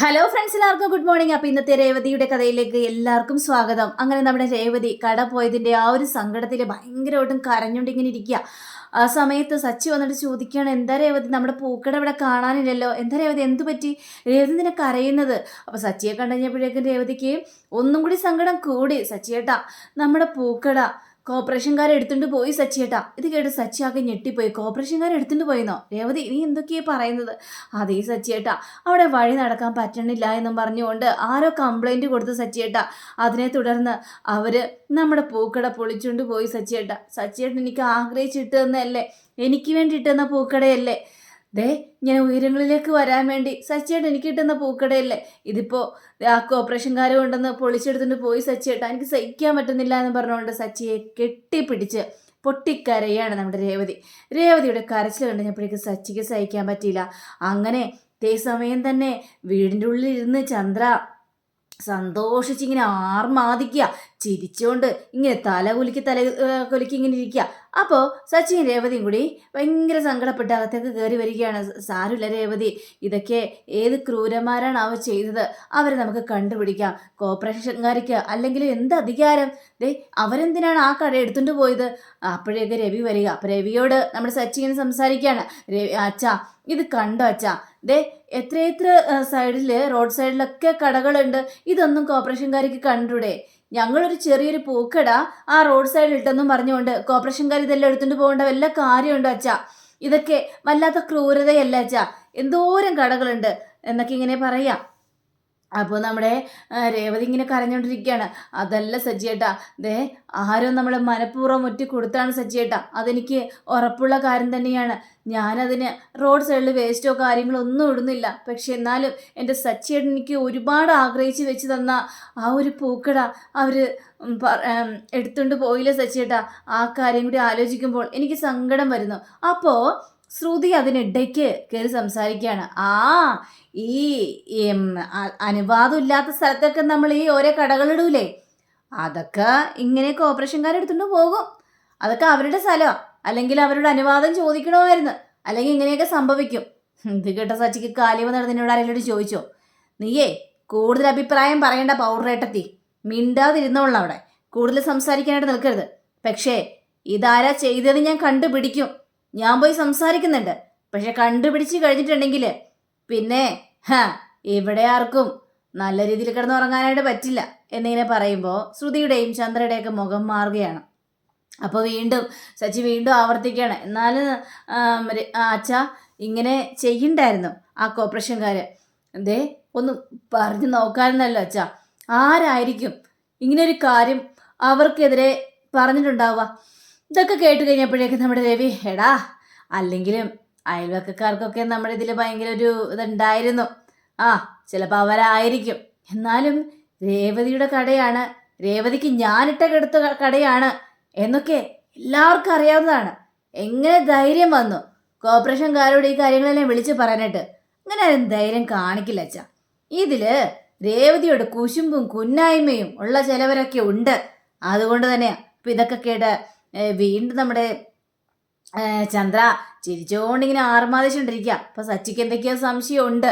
Hello friends എല്ലാവർക്കും good morning അപ്പോൾ ഇന്നത്തെ രേവതിയുടെ കഥയിലേക്ക് എല്ലാവർക്കും സ്വാഗതം. അങ്ങനെ നമ്മുടെ രേവതി കട പോയതിന്റെ ആ ഒരു സങ്കടത്തിൽ ഭയങ്കരമായിട്ടും കരഞ്ഞുകൊണ്ട് ഇങ്ങനെ ഇരിക്കുക. ആ സമയത്ത് സച്ചി വന്നിട്ട് ചോദിക്കുകയാണ് എന്താ രേവതി നമ്മുടെ പൂക്കട ഇവിടെ കാണാനില്ലല്ലോ? എന്താ രേവതി എന്തു പറ്റി? രേവതി നിനക്ക് അറിയുന്നത് അപ്പോൾ സച്ചിയെ കണ്ടുകഴിഞ്ഞപ്പോഴേക്കും രേവതിക്ക് ഒന്നും കൂടി സങ്കടം കൂടി. സച്ചിയേട്ടാ നമ്മുടെ പൂക്കട കോർപ്പറേഷൻകാരെ എടുത്തുകൊണ്ട് പോയി സച്ചിയേട്ടാ ഇത് കേട്ട് സച്ചി ആകെ ഞെട്ടിപ്പോയി. കോപ്പറേഷൻകാരെ എടുത്തുകൊണ്ട് പോയിന്നോ? രേവതി നീ എന്തൊക്കെയാ പറയുന്നത്? അതേ സച്ചിയേട്ടാ അവിടെ വഴി നടക്കാൻ പറ്റണില്ല എന്നും പറഞ്ഞുകൊണ്ട് ആരോ കംപ്ലൈന്റ് കൊടുത്ത് സച്ചിയേട്ടാ അതിനെ തുടർന്ന് അവർ നമ്മുടെ പൂക്കട പൊളിച്ചുകൊണ്ട് പോയി സച്ചിയേട്ടാ സച്ചിയേട്ടൻ എനിക്ക് ആഗ്രഹിച്ചിട്ട് തന്നല്ലേ എനിക്ക് വേണ്ടി ഇട്ടുന്ന പൂക്കടയല്ലേ? ദേ ഞാൻ ഉയരങ്ങളിലേക്ക് വരാൻ വേണ്ടി സച്ചിയേട്ടൻ എനിക്ക് കിട്ടുന്ന പൂക്കടയല്ലേ? ഇതിപ്പോൾ ആ കോപ്പറേഷൻകാരെ കൊണ്ടുവന്ന് പൊളിച്ചെടുത്തിട്ട് പോയി സച്ചിയേട്ട എനിക്ക് സഹിക്കാൻ പറ്റുന്നില്ല എന്ന് പറഞ്ഞുകൊണ്ട് സച്ചിയെ കെട്ടിപ്പിടിച്ച് പൊട്ടിക്കരയാണ് നമ്മുടെ രേവതി. രേവതിയുടെ കരച്ചിൽ കണ്ടുകഴിഞ്ഞപ്പോഴേക്ക് സച്ചിക്ക് സഹിക്കാൻ പറ്റിയില്ല. അങ്ങനെ തേ സമയം തന്നെ വീടിന്റെ ഉള്ളിൽ ഇരുന്ന് ചന്ദ്ര സന്തോഷിച്ചിങ്ങനെ ആർമാദിക്കുക ചിരിച്ചുകൊണ്ട് ഇങ്ങനെ തല കുലുക്കി തല കുലുക്കി ഇങ്ങനെ ഇരിക്കുക അപ്പോൾ സച്ചിൻ രേവതിയും കൂടി ഭയങ്കര സങ്കടപ്പെട്ട് അകത്തേക്ക് കയറി വരികയാണ് സാരുല്ല രേവതി. ഇതൊക്കെ ഏത് ക്രൂരന്മാരാണ് അവ ചെയ്തത്? അവരെ നമുക്ക് കണ്ടുപിടിക്കാം. കോർപ്പറേഷൻകാർക്ക് അല്ലെങ്കിൽ എന്ത് അധികാരം? ദേ അവരെന്തിനാണ് ആ കട എടുത്തുകൊണ്ട് പോയത്? അപ്പോഴേക്ക് രവി വരിക. അപ്പോൾ രവിയോട് നമ്മുടെ സച്ചിൻ സംസാരിക്കുകയാണ്. രവി അച്ഛാ ഇത് കണ്ടോ അച്ഛാ? ദേ എത്രയെത്ര സൈഡിൽ റോഡ് സൈഡിലൊക്കെ കടകളുണ്ട്. ഇതൊന്നും കോർപ്പറേഷൻകാർക്ക് കണ്ടൂടെ? ഞങ്ങളൊരു ചെറിയൊരു പൂക്കട ആ റോഡ് സൈഡിൽ ഇട്ടെന്നും പറഞ്ഞുകൊണ്ട് കോർപ്പറേഷൻകാർ ഇതെല്ലാം എടുത്തുകൊണ്ട് പോകേണ്ട വല്ല കാര്യമുണ്ടോ അച്ഛാ? ഇതൊക്കെ വല്ലാത്ത ക്രൂരതയല്ല അച്ഛാ? എന്തോരം കടകളുണ്ട് എന്നൊക്കെ ഇങ്ങനെ പറയാം. അപ്പോൾ നമ്മുടെ രേവതി ഇങ്ങനെ കരഞ്ഞുകൊണ്ടിരിക്കുകയാണ് അതല്ല സജ്ജിയേട്ടാ ദേ ആരും നമ്മളെ മനഃപൂർവം ഒറ്റ കൊടുത്താണ് സജ്ജിയേട്ടാ അതെനിക്ക് ഉറപ്പുള്ള കാര്യം തന്നെയാണ്. ഞാനതിന് റോഡ് സൈഡിൽ വേസ്റ്റോ കാര്യങ്ങളോ ഒന്നും ഇടുന്നില്ല. പക്ഷെ എന്നാലും എന്റെ സച്ചിയേട്ടൻ എനിക്ക് ഒരുപാട് ആഗ്രഹിച്ച് വെച്ച് തന്ന ആ ഒരു പൂക്കട അവർ എടുത്തുകൊണ്ട് പോയില്ല സച്ചിയേട്ടാ ആ കാര്യം കൂടി ആലോചിക്കുമ്പോൾ എനിക്ക് സങ്കടം വരുന്നു. അപ്പോൾ ശ്രുതി അതിനിടയ്ക്ക് കയറി സംസാരിക്കുകയാണ്. ആ ഈ അനുവാദം ഇല്ലാത്ത സ്ഥലത്തൊക്കെ നമ്മൾ ഈ ഓരോ കടകളിടൂലേ? അതൊക്കെ ഇങ്ങനെ കോർപ്പറേഷൻകാരെടുത്തുകൊണ്ട് പോകും. അതൊക്കെ അവരുടെ സ്ഥലമാണ് അല്ലെങ്കിൽ അവരുടെ അനുവാദം ചോദിക്കണമായിരുന്നു. അല്ലെങ്കിൽ ഇങ്ങനെയൊക്കെ സംഭവിക്കും. ഇത് കേട്ട സച്ചിക്ക് കാലിവ നടന്നതിനോട് ആരെങ്കിലും ചോദിച്ചോ? നീയേ കൂടുതൽ അഭിപ്രായം പറയേണ്ട പൗഡറേട്ടത്തി മിണ്ടാതിരുന്നോളണം അവിടെ. കൂടുതൽ സംസാരിക്കാനായിട്ട് നിൽക്കരുത്. പക്ഷേ ഇതാരാ ചെയ്തത് ഞാൻ കണ്ടുപിടിക്കും. ഞാൻ പോയി സംസാരിക്കുന്നുണ്ട്. പക്ഷെ കണ്ടുപിടിച്ച് കഴിഞ്ഞിട്ടുണ്ടെങ്കിൽ പിന്നെ ഹാ ഇവിടെ ആർക്കും നല്ല രീതിയിൽ കിടന്നുറങ്ങാനായിട്ട് പറ്റില്ല എന്നിങ്ങനെ പറയുമ്പോൾ ശ്രുതിയുടെയും ചന്ദ്രയുടെയൊക്കെ മുഖം മാറുകയാണ്. അപ്പോൾ വീണ്ടും സച്ചി വീണ്ടും ആവർത്തിക്കുകയാണ്. എന്നാലും അച്ഛാ ഇങ്ങനെ ചെയ്യണ്ടായിരുന്നു ആ കോർപ്പറേഷൻകാർ എന്തേ ഒന്ന് പറഞ്ഞു നോക്കാമെന്നല്ലോ അച്ഛ. ആരായിരിക്കും ഇങ്ങനൊരു കാര്യം അവർക്കെതിരെ പറഞ്ഞിട്ടുണ്ടാവുക? ഇതൊക്കെ കേട്ട് കഴിഞ്ഞപ്പോഴേക്കും നമ്മുടെ രവി എടാ അല്ലെങ്കിലും അയൽവക്കക്കാർക്കൊക്കെ നമ്മുടെ ഇതിൽ ഭയങ്കര ഒരു ഇതുണ്ടായിരുന്നു. ആ ചിലപ്പോൾ അവരായിരിക്കും. എന്നാലും രേവതിയുടെ കടയാണ്. രേവതിക്ക് ഞാനിട്ട കെടുത്ത കടയാണ് എന്നൊക്കെ എല്ലാവർക്കും അറിയാവുന്നതാണ്. എങ്ങനെ ധൈര്യം വന്നു? കോർപ്പറേഷൻകാരോട് ഈ കാര്യങ്ങളെല്ലാം വിളിച്ച് പറയാനായിട്ട് അങ്ങനെ ആരും ധൈര്യം കാണിക്കില്ല അച്ഛാ. ഇതിൽ രേവതിയുടെ കുശുമ്പും കുന്നായ്മയും ഉള്ള ചിലവരൊക്കെ ഉണ്ട്. അതുകൊണ്ട് തന്നെയാണ് ഇപ്പം ഇതൊക്കെ കേട്ട് വീണ്ടും നമ്മുടെ ചന്ദ്ര ചിരിച്ചുകൊണ്ടിങ്ങനെ ആർമാദിച്ചുകൊണ്ടിരിക്കുക അപ്പൊ സച്ചിക്ക് എന്തൊക്കെയോ സംശയമുണ്ട്.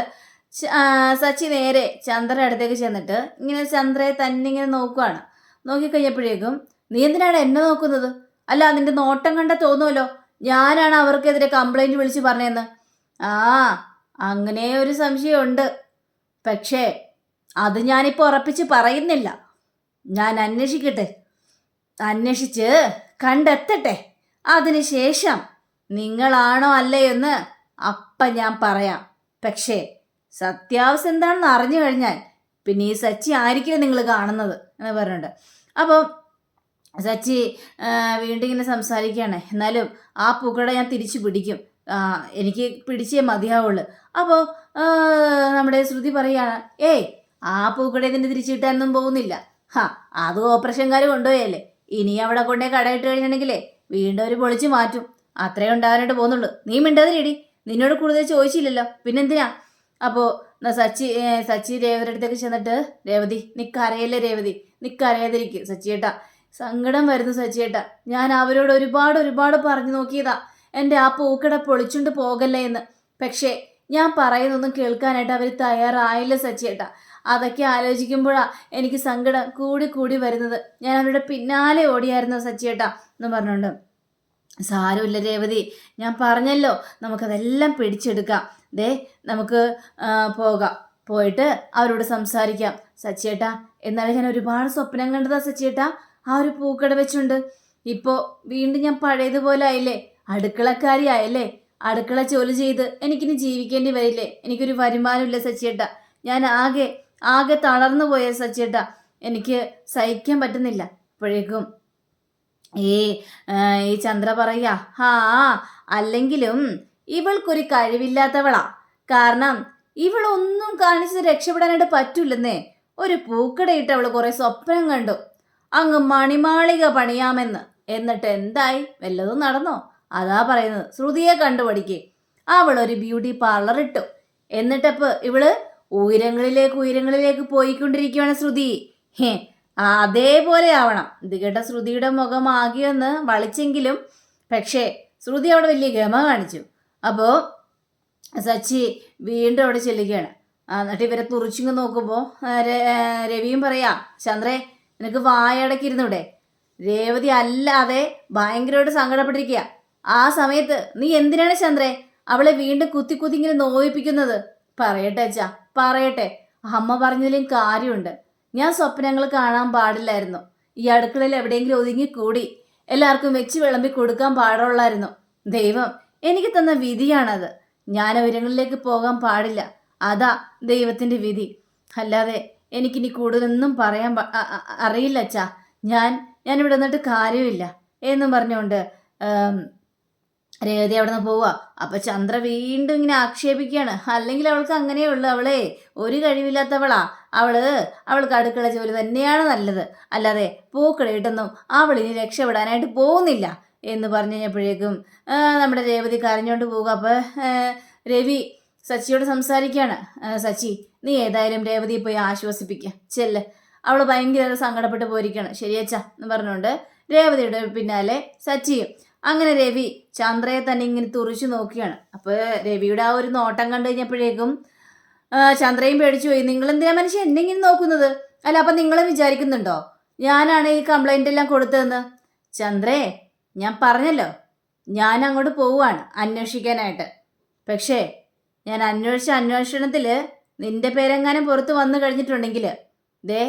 സച്ചി നേരെ ചന്ദ്രയുടെ അടുത്തേക്ക് ചെന്നിട്ട് ഇങ്ങനെ ചന്ദ്രയെ തന്നെ ഇങ്ങനെ നോക്കുകയാണ് നോക്കിക്കഴിഞ്ഞപ്പോഴേക്കും നീ എന്തിനാണ് എന്നെ നോക്കുന്നത്? അല്ല നിന്റെ നോട്ടം കണ്ട തോന്നുമല്ലോ ഞാനാണ് അവർക്കെതിരെ കംപ്ലൈന്റ് വിളിച്ച് പറഞ്ഞതെന്ന്. ആ അങ്ങനെ ഒരു സംശയമുണ്ട്. പക്ഷേ അത് ഞാനിപ്പോൾ ഉറപ്പിച്ച് പറയുന്നില്ല. ഞാൻ അന്വേഷിക്കട്ടെ. അന്വേഷിച്ച്? കണ്ടെത്തട്ടെ. അതിനുശേഷം നിങ്ങളാണോ അല്ലേ എന്ന് അപ്പം ഞാൻ പറയാം. പക്ഷേ സത്യാവസ്ഥ എന്താണെന്ന് അറിഞ്ഞു കഴിഞ്ഞാൽ പിന്നെ ഈ സച്ചി ആയിരിക്കില്ല നിങ്ങൾ കാണുന്നത് എന്ന് പറഞ്ഞിട്ടുണ്ട്. അപ്പോൾ സച്ചി വീണ്ടും ഇങ്ങനെ സംസാരിക്കുകയാണ്. എന്നാലും ആ പൂക്കട ഞാൻ തിരിച്ചു പിടിക്കും. എനിക്ക് പിടിച്ചേ മതിയാവുള്ളൂ. അപ്പോൾ നമ്മുടെ ശ്രുതി പറയുകയാണ് ഏയ് ആ പൂക്കടയെ തന്നെ തിരിച്ചു കിട്ടാനൊന്നും പോകുന്നില്ല. ഹാ അത് ഓപ്പറേഷൻകാർ കൊണ്ടുപോയല്ലേ ഇനി അവിടെ കൊണ്ടേ കടയിട്ട് കഴിഞ്ഞിട്ടുണ്ടെങ്കിലേ വീണ്ടും ഒരു പൊളിച്ചു മാറ്റും. അത്രേ ഉണ്ടാകാനായിട്ട് പോകുന്നുള്ളൂ. നീ മിണ്ടാതിരിടി നിന്നോട് കൂടുതൽ ചോദിച്ചില്ലല്ലോ. പിന്നെന്തിനാ? അപ്പോൾ സച്ചി സച്ചി രേവതിയുടെ അടുത്തേക്ക് ചെന്നിട്ട് രേവതി നിക്കറിയല്ലേ രേവതി? നിക്കറിയാതിരിക്കും സച്ചിയേട്ടാ. സങ്കടം വരുന്നു സച്ചിയേട്ടാ. ഞാൻ അവരോട് ഒരുപാട് ഒരുപാട് പറഞ്ഞു നോക്കിയതാ. എന്റെ ആ പൂക്കട പൊളിച്ചുകൊണ്ട് പോകല്ലേ എന്ന്. പക്ഷേ ഞാൻ പറയുന്നൊന്നും കേൾക്കാനായിട്ട് അവർ തയ്യാറായില്ല സച്ചിയേട്ടാ. അതൊക്കെ ആലോചിക്കുമ്പോഴാ എനിക്ക് സങ്കടം കൂടി കൂടി വരുന്നത്. ഞാൻ അവരുടെ പിന്നാലെ ഓടിയായിരുന്നു സച്ചിയേട്ടാ എന്ന് പറഞ്ഞുകൊണ്ട് സാരമില്ല രേവതി ഞാൻ പറഞ്ഞല്ലോ നമുക്കതെല്ലാം പിടിച്ചെടുക്കാം. ദേ നമുക്ക് പോകാം. പോയിട്ട് അവരോട് സംസാരിക്കാം. സച്ചിയേട്ടാ എന്നാലും ഞാൻ ഒരുപാട് സ്വപ്നം കണ്ടതാ സച്ചിയേട്ടാ. ആ ഒരു പൂക്കട വെച്ചുണ്ട്. ഇപ്പോൾ വീണ്ടും ഞാൻ പഴയതുപോലെ ആയില്ലേ? അടുക്കളക്കാരി ആയല്ലേ അടുക്കള ജോലി ചെയ്ത് എനിക്കിനി ജീവിക്കേണ്ടി വരില്ലേ? എനിക്കൊരു വരുമാനമില്ല സച്ചിയേട്ടാ. ഞാൻ ആകെ ആകെ തളർന്നു പോയ സച്ചേട്ട എനിക്ക് സഹിക്കാൻ പറ്റുന്നില്ല. ഇപ്പോഴേക്കും ഈ ഈ ചന്ദ്ര പറയാ ഹാ അല്ലെങ്കിലും ഇവൾക്കൊരു കഴിവില്ലാത്തവളാ. കാരണം ഇവളൊന്നും കാണിച്ച് രക്ഷപ്പെടാനായിട്ട് പറ്റൂലെന്നേ ഒരു പൂക്കടയിട്ട് അവൾ കുറെ സ്വപ്നം കണ്ടു. അങ്ങ് മണിമാളിക പണിയാമെന്ന്. എന്നിട്ട് എന്തായി? വല്ലതും നടന്നോ? അതാ പറയുന്നത്. ശ്രുതിയെ കണ്ടുപഠിക്കേ. അവൾ ഒരു ബ്യൂട്ടി പാർലർ ഇട്ടു എന്നിട്ടപ്പോൾ ഇവൾ ഉയരങ്ങളിലേക്ക് ഉയരങ്ങളിലേക്ക് പോയിക്കൊണ്ടിരിക്കുകയാണ് ശ്രുതി. ഹേ അതേപോലെ ആവണം. ഇത് കേട്ട ശ്രുതിയുടെ മുഖം ആകിയൊന്ന് വളിച്ചെങ്കിലും പക്ഷേ ശ്രുതി അവിടെ വലിയ ഗമ കാണിച്ചു. അപ്പോൾ സച്ചി വീണ്ടും അവിടെ ചെല്ലുകയാണ്. എന്നിട്ട് ഇവരെ തുറിച്ചിങ്ങ് നോക്കുമ്പോൾ രവിയും പറയാ ചന്ദ്രേ നിനക്ക് വായടക്കിരുന്നൂടെ രേവതി അല്ലാതെ ഭയങ്കരമായിട്ട് സങ്കടപ്പെട്ടിരിക്കുക ആ സമയത്ത് നീ എന്തിനാണ് ചന്ദ്രേ അവളെ വീണ്ടും കുത്തി കുത്തി ഇങ്ങനെ നോവിപ്പിക്കുന്നത്? പറയട്ടെ അച്ഛാ. പറയട്ടെ അമ്മ പറഞ്ഞതിലും കാര്യമുണ്ട്. ഞാൻ സ്വപ്നങ്ങൾ കാണാൻ പാടില്ലായിരുന്നു. ഈ അടുക്കളയിൽ എവിടെയെങ്കിലും ഒതുങ്ങിക്കൂടി. എല്ലാവർക്കും വെച്ച് വിളമ്പി കൊടുക്കാൻ പാടുള്ളായിരുന്നു. ദൈവം എനിക്ക് തന്ന വിധിയാണത്. ഞാൻ ഉയരങ്ങളിലേക്ക് പോകാൻ പാടില്ല. അതാ ദൈവത്തിന്റെ വിധി. അല്ലാതെ എനിക്കിനി കൂടുതലൊന്നും പറയാൻ അറിയില്ല അച്ഛാ. ഞാൻ ഇവിടെ നിന്നിട്ട് കാര്യമില്ല. എന്നും പറഞ്ഞുകൊണ്ട് രേവതി അവിടെ നിന്ന് പോവുക അപ്പൊ ചന്ദ്ര വീണ്ടും ഇങ്ങനെ ആക്ഷേപിക്കുകയാണ്. അല്ലെങ്കിൽ അവൾക്ക് അങ്ങനെയേ ഉള്ളൂ. അവളെ ഒരു കഴിവില്ലാത്തവളാ. അവൾ അവൾക്ക് അടുക്കള ജോലി തന്നെയാണ് നല്ലത്. അല്ലാതെ പൂക്കളിട്ടൊന്നും അവൾ ഇനി രക്ഷപ്പെടാനായിട്ട് പോകുന്നില്ല എന്ന് പറഞ്ഞു കഴിഞ്ഞപ്പോഴേക്കും നമ്മുടെ രേവതി കരഞ്ഞോണ്ട് പോവുക അപ്പൊ രവി സച്ചിയോട് സംസാരിക്കുകയാണ്. സച്ചി നീ ഏതായാലും രേവതി പോയി ആശ്വസിപ്പിക്കുക ചെല്ല്. അവൾ ഭയങ്കര സങ്കടപ്പെട്ട് പോയിരിക്കുകയാണ്. ശരിയച്ചാ എന്ന് പറഞ്ഞുകൊണ്ട് രേവതിയുടെ പിന്നാലെ സച്ചിയും അങ്ങനെ രവി ചന്ദ്രയെ തന്നെ ഇങ്ങനെ തുറിച്ചു നോക്കുകയാണ് അപ്പോൾ രവിയുടെ ആ ഒരു നോട്ടം കണ്ടു കഴിഞ്ഞപ്പോഴേക്കും ചന്ദ്രയും പേടിച്ചു പോയി. നിങ്ങൾ എന്തിനാ മനുഷ്യൻ എന്നെ ഇങ്ങനെ നോക്കുന്നത്? അല്ല അപ്പം നിങ്ങൾ വിചാരിക്കുന്നുണ്ടോ? ഞാനാണ് ഈ കംപ്ലൈന്റ് എല്ലാം കൊടുത്തതെന്ന്. ചന്ദ്രേ ഞാൻ പറഞ്ഞല്ലോ. ഞാൻ അങ്ങോട്ട് പോവുകയാണ് അന്വേഷിക്കാനായിട്ട്. പക്ഷേ ഞാൻ അന്വേഷിച്ച അന്വേഷണത്തിൽ നിന്റെ പേരെങ്ങാനും പുറത്ത് വന്നു കഴിഞ്ഞിട്ടുണ്ടെങ്കിൽ ദേ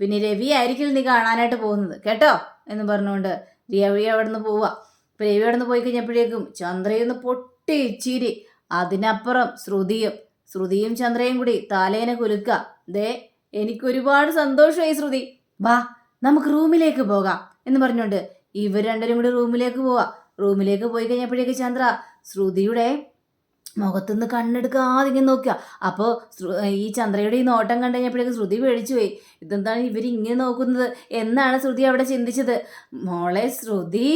പിന്നെ രവി ആയിരിക്കും നീ കാണാനായിട്ട് പോകുന്നത്. കേട്ടോ? എന്ന് പറഞ്ഞുകൊണ്ട് രവി അവിടെ നിന്ന് പോവുക. രവി അവിടെ നിന്ന് പോയി കഴിഞ്ഞപ്പോഴേക്കും ചന്ദ്രയൊന്ന് പൊട്ടി ചിരി. അതിനപ്പുറം ശ്രുതിയും ശ്രുതിയും ചന്ദ്രയും കൂടി തലേനെ കുലുക്ക ദേ എനിക്കൊരുപാട് സന്തോഷമായി ശ്രുതി. വാ നമുക്ക് റൂമിലേക്ക് പോകാം എന്ന് പറഞ്ഞുകൊണ്ട് ഇവർ രണ്ടുപേരും കൂടി റൂമിലേക്ക് പോവാം. റൂമിലേക്ക് പോയി കഴിഞ്ഞപ്പോഴേക്ക് ചന്ദ്ര ശ്രുതിയുടെ മുഖത്തുനിന്ന് കണ്ണെടുക്കാതെ ഇങ്ങനെ നോക്കുക അപ്പോൾ ഈ ചന്ദ്രയുടെ ഈ നോട്ടം കണ്ടു കഴിഞ്ഞപ്പോഴേക്ക് ശ്രുതി പേടിച്ചു പോയി. ഇതെന്താണ് ഇവരിങ്ങനെ നോക്കുന്നത്? എന്നാണ് ശ്രുതി അവിടെ ചിന്തിച്ചത്. മോളെ ശ്രുതി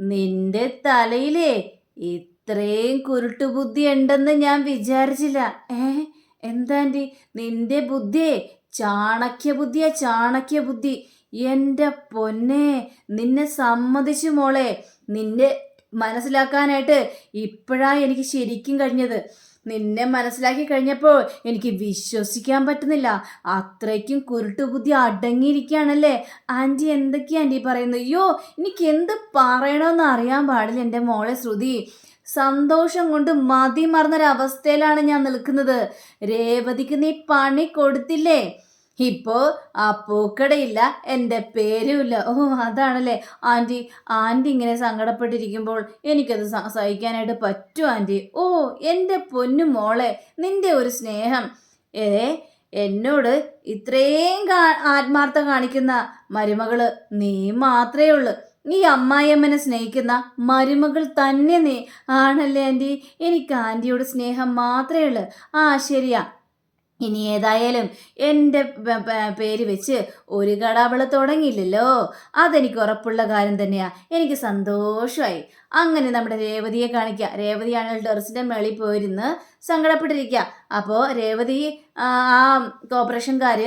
നിന്റെ തലയിലേ ഇത്രയും കുരുട്ടുബുദ്ധി ഉണ്ടെന്ന് ഞാൻ വിചാരിച്ചില്ല. ഏ എന്താണ്ടി നിന്റെ ബുദ്ധിയെ ചാണക്യ ബുദ്ധിയാ ചാണക്യ ബുദ്ധി. എന്റെ പൊന്നെ നിന്നെ സമ്മതിച്ചു മോളെ. നിന്നെ മനസ്സിലാക്കാനായിട്ട് ഇപ്പോഴാ എനിക്ക് ശരിക്കും കഴിഞ്ഞത്. നിന്നെ മനസ്സിലാക്കി കഴിഞ്ഞപ്പോൾ എനിക്ക് വിശ്വസിക്കാൻ പറ്റുന്നില്ല. അത്രയ്ക്കും കുരുട്ടുബുദ്ധി അടങ്ങിയിരിക്കുകയാണല്ലേ? ആന്റി എന്തൊക്കെയാ ആന്റി പറയുന്നത്? അയ്യോ എനിക്ക് എന്ത് പറയണമെന്ന് അറിയാൻ പാടില്ല എന്റെ മോളെ ശ്രുതി. സന്തോഷം കൊണ്ട് മതി മറന്നൊരവസ്ഥയിലാണ് ഞാൻ നിൽക്കുന്നത്. രേവതിക്ക് നീ പണി കൊടുത്തില്ലേ? ഇപ്പോ ആ പൂക്കടയില്ല എന്റെ പേരുമില്ല. ഓ അതാണല്ലേ. ആന്റി ആന്റി ഇങ്ങനെ സങ്കടപ്പെട്ടിരിക്കുമ്പോൾ എനിക്കത് സഹിക്കാനായിട്ട് പറ്റും ആന്റി ഓ എന്റെ പൊന്നു മോളെ നിന്റെ ഒരു സ്നേഹം. ഏ എന്നോട് ഇത്രയും കാ ആത്മാർത്ഥം കാണിക്കുന്ന മരുമകൾ നീ മാത്രമേ ഉള്ളൂ. നീ അമ്മായിയമ്മനെ സ്നേഹിക്കുന്ന മരുമകൾ തന്നെ നീ ആണല്ലേ ആന്റി എനിക്ക് ആന്റിയോട് സ്നേഹം മാത്രമേ ഉള്ളൂ. ആ ശരിയാ. ഇനി ഏതായാലും എന്റെ പേര് വെച്ച് ഒരു കട തുടങ്ങിയില്ലല്ലോ. അതെനിക്ക് ഉറപ്പുള്ള കാര്യം തന്നെയാ. എനിക്ക് സന്തോഷമായി അങ്ങനെ നമ്മുടെ രേവതിയെ കാണിക്കുക രേവതിയാണെങ്കിൽ ടെറസിന്റെ മേളിൽ പോയിരുന്ന് സങ്കടപ്പെട്ടിരിക്കുക അപ്പോൾ രേവതി ആ കോപ്പറേഷൻകാർ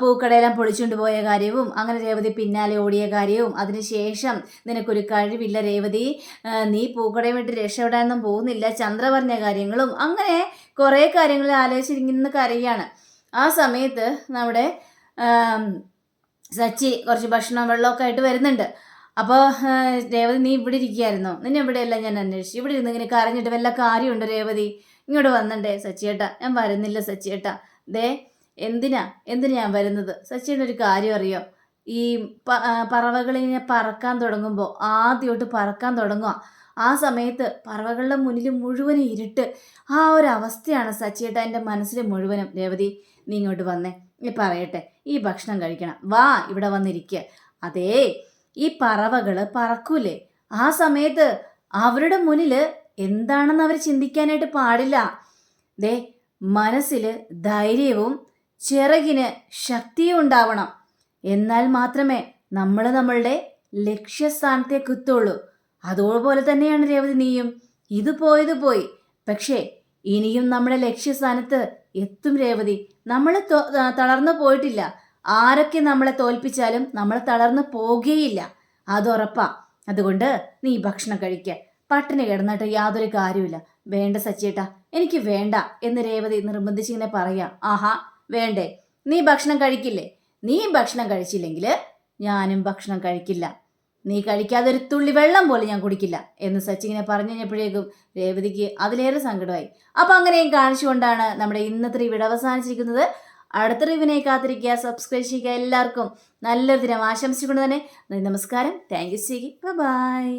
പൂക്കടയെല്ലാം പൊളിച്ചുകൊണ്ട് പോയ കാര്യവും അങ്ങനെ രേവതി പിന്നാലെ ഓടിയ കാര്യവും അതിനുശേഷം നിനക്കൊരു കഴിവില്ല രേവതി. നീ പൂക്കടയും വിട്ട് രക്ഷപ്പെടാനൊന്നും പോകുന്നില്ല. ചന്ദ്ര പറഞ്ഞ കാര്യങ്ങളും അങ്ങനെ കുറേ കാര്യങ്ങൾ ആലോചിച്ചിരിക്കുന്ന കരയാണ്. ആ സമയത്ത് നമ്മുടെ സച്ചി കുറച്ച് ഭക്ഷണം വെള്ളമൊക്കെ ആയിട്ട് വരുന്നുണ്ട്. അപ്പോൾ രേവതി നീ ഇവിടെ ഇരിക്കുകയായിരുന്നോ? നിന്നെ ഇവിടെയല്ല ഞാൻ അന്വേഷിച്ചു. ഇവിടെ ഇരുന്ന് ഇങ്ങനെ കരഞ്ഞിട്ട് വല്ല കാര്യമുണ്ടോ രേവതി? ഇങ്ങോട്ട് വന്നണ്ടേ സച്ചിയേട്ടാ? ഞാൻ വരുന്നില്ല സച്ചിയേട്ടാ. ദേ എന്തിനാ? എന്തിനാ ഞാൻ വരുന്നത്? സച്ചിയുടെ ഒരു കാര്യം അറിയോ? ഈ പറവകളിങ്ങനെ പറക്കാൻ തുടങ്ങുമ്പോൾ ആദ്യമായിട്ട് പറക്കാൻ തുടങ്ങുക ആ സമയത്ത് പറവകളുടെ മുന്നിൽ മുഴുവനും ഇരുട്ട്. ആ ഒരു അവസ്ഥയാണ് സച്ചിയേട്ട എന്റെ മനസ്സിൽ മുഴുവനും. രേവതി നീ ഇങ്ങോട്ട് വന്നേ. നീ പറയട്ടെ. ഈ ഭക്ഷണം കഴിക്കണം. വാ ഇവിടെ വന്നിരിക്കുക അതേ ഈ പറവകൾ പറക്കൂലേ? ആ സമയത്ത് അവരുടെ മുന്നിൽ എന്താണെന്ന് അവർ ചിന്തിക്കാനായിട്ട് പാടില്ല. ദേ മനസ്സിൽ ധൈര്യവും ചിറകിന് ശക്തിയുണ്ടാവണം. എന്നാൽ മാത്രമേ നമ്മൾ നമ്മളുടെ ലക്ഷ്യസ്ഥാനത്തെ കുത്തുള്ളൂ അതുപോലെ തന്നെയാണ് രേവതി നീയും. ഇത് പോയത് പോയി. പക്ഷേ ഇനിയും നമ്മുടെ ലക്ഷ്യസ്ഥാനത്ത് എത്തും രേവതി. നമ്മൾ തളർന്നു പോയിട്ടില്ല. ആരൊക്കെ നമ്മളെ തോൽപ്പിച്ചാലും നമ്മൾ തളർന്നു പോകുകയില്ല. അതുറപ്പാ അതുകൊണ്ട് നീ ഭക്ഷണം കഴിക്കുക പട്ടിണി കിടന്നിട്ട് യാതൊരു കാര്യമില്ല വേണ്ട സച്ചേട്ടാ എനിക്ക് വേണ്ട എന്ന് രേവതി നിർബന്ധിച്ചിങ്ങനെ പറയാം. ആഹാ വേണ്ടേ? നീ ഭക്ഷണം കഴിക്കില്ലേ? നീ ഭക്ഷണം കഴിച്ചില്ലെങ്കിൽ ഞാനും ഭക്ഷണം കഴിക്കില്ല. നീ കഴിക്കാതെ ഒരു തുള്ളി വെള്ളം പോലും ഞാൻ കുടിക്കില്ല എന്ന് സച്ചിങ്ങനെ പറഞ്ഞു കഴിഞ്ഞപ്പോഴേക്കും രേവതിക്ക് അതിലേറെ സങ്കടമായി. അപ്പം അങ്ങനെയും കാണിച്ചുകൊണ്ടാണ് നമ്മുടെ ഇന്നത്തെ റിവിടെ അവസാനിച്ചിരിക്കുന്നത്. അടുത്ത റിവിനെ കാത്തിരിക്കുക. സബ്സ്ക്രൈബ് ചെയ്യുക എല്ലാവർക്കും. നല്ലൊരു ദിനം ആശംസിച്ചുകൊണ്ട് തന്നെ നമസ്കാരം. Thank you C by